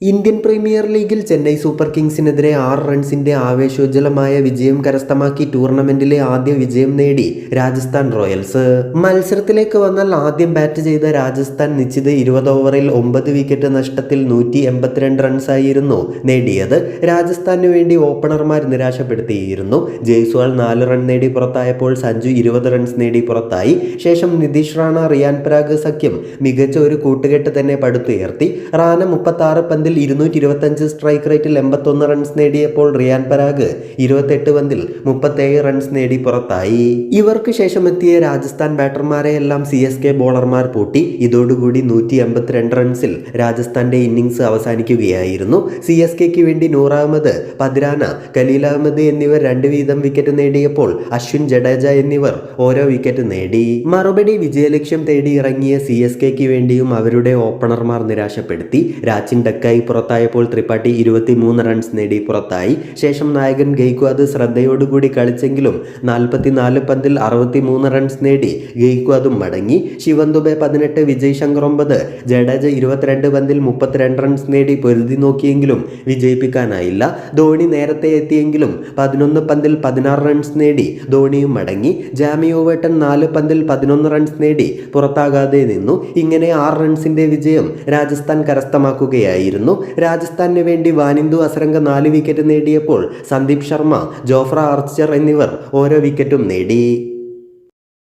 Indian premier ലീഗിൽ Chennai super കിങ്സിനെതിരെ ആറ് റൺസിന്റെ ആവേശോജ്ജലമായ വിജയം കരസ്ഥമാക്കി ടൂർണമെന്റിലെ ആദ്യ വിജയം നേടി രാജസ്ഥാൻ റോയൽസ്. മത്സരത്തിലേക്ക് വന്നാൽ ആദ്യം ബാറ്റ് ചെയ്ത രാജസ്ഥാൻ നിശ്ചിത ഇരുപത് ഓവറിൽ ഒമ്പത് വിക്കറ്റ് നഷ്ടത്തിൽ നൂറ്റി എൺപത്തിരണ്ട് റൺസായിരുന്നു നേടിയത്. രാജസ്ഥാനു വേണ്ടി ഓപ്പണർമാർ നിരാശപ്പെടുത്തിയിരുന്നു. ജയ്സ്വാൾ നാല് റൺ നേടി പുറത്തായപ്പോൾ സഞ്ജു ഇരുപത് റൺസ് നേടി പുറത്തായി. ശേഷം നിതീഷ് റാണ റിയാൻ പരാഗ് സഖ്യം മികച്ച ഒരു കൂട്ടുകെട്ട് തന്നെ പടുത്തുയർത്തി. റാന മുപ്പത്തി ആറ് പന്തിൽ ഇരുന്നൂറ്റി ഇരുപത്തഞ്ച് സ്ട്രൈക്ക് റേറ്റിൽ എൺപത്തൊന്ന് റൺസ് നേടിയപ്പോൾ റിയാൻ പരാഗ് ഇരുപത്തെട്ട് പന്തിൽ മുപ്പത്തേഴ് റൺസ് നേടി പുറത്തായി. ഇവർക്ക് ശേഷം എത്തിയ രാജസ്ഥാൻ ബാറ്റർമാരെ എല്ലാം സി എസ് കെ ബോളർമാർ പൂട്ടി. ഇതോടുകൂടി നൂറ്റി എൺപത്തിരണ്ട് റൺസിൽ രാജസ്ഥാന്റെ ഇന്നിംഗ്സ് അവസാനിക്കുകയായിരുന്നു. സി എസ് കെക്ക് വേണ്ടി നൂർ അഹമ്മദ് പദ്രാന ഖലീൽ അഹമ്മദ് എന്നിവർ രണ്ട് വീതം വിക്കറ്റ് നേടിയപ്പോൾ അശ്വിൻ ജഡേജ എന്നിവർ ഓരോ വിക്കറ്റ് നേടി. മറുപടി വിജയലക്ഷ്യം തേടി ഇറങ്ങിയ സി എസ് കെക്ക് വേണ്ടിയും അവരുടെ ഓപ്പണർമാർ നിരാശപ്പെടുത്തി. രാച്ചിൻ ഡക്കായി പുറത്തായപ്പോൾ ത്രിപാഠി ഇരുപത്തിമൂന്ന് റൺസ് നേടി പുറത്തായി. ശേഷം നായകൻ ഗെയ്ക്വാദ് ശ്രദ്ധയോടുകൂടി കളിച്ചെങ്കിലും നാൽപ്പത്തിനാല് പന്തിൽ അറുപത്തിമൂന്ന് റൺസ് നേടി ഗെയ്ക്വാദും മടങ്ങി. ശിവൻ ദുബെ പതിനെട്ട് വിജയ് ശങ്കർ ഒമ്പത് ജഡേജ ഇരുപത്തിരണ്ട് പന്തിൽ മുപ്പത്തിരണ്ട് റൺസ് നേടി പൊരുതി നോക്കിയെങ്കിലും വിജയിപ്പിക്കാനായില്ല. ധോണി നേരത്തെ എത്തിയെങ്കിലും പതിനൊന്ന് പന്തിൽ പതിനാറ് റൺസ് നേടി ധോണിയും മടങ്ങി. ജാമി ഓവേട്ടൻ നാല് പന്തിൽ പതിനൊന്ന് റൺസ് നേടി പുറത്താകാതെ നിന്നു. ഇങ്ങനെ ആറ് റൺസിന്റെ വിജയം രാജസ്ഥാൻ കരസ്ഥമാക്കുകയായിരുന്നു. രാജസ്ഥാനു വേണ്ടി വാനിന്ദു അസരംഗ നാല് വിക്കറ്റ് നേടിയപ്പോൾ സന്ദീപ് ശർമ്മ ജോഫ്ര ആർച്ചർ എന്നിവർ ഓരോ വിക്കറ്റും നേടി.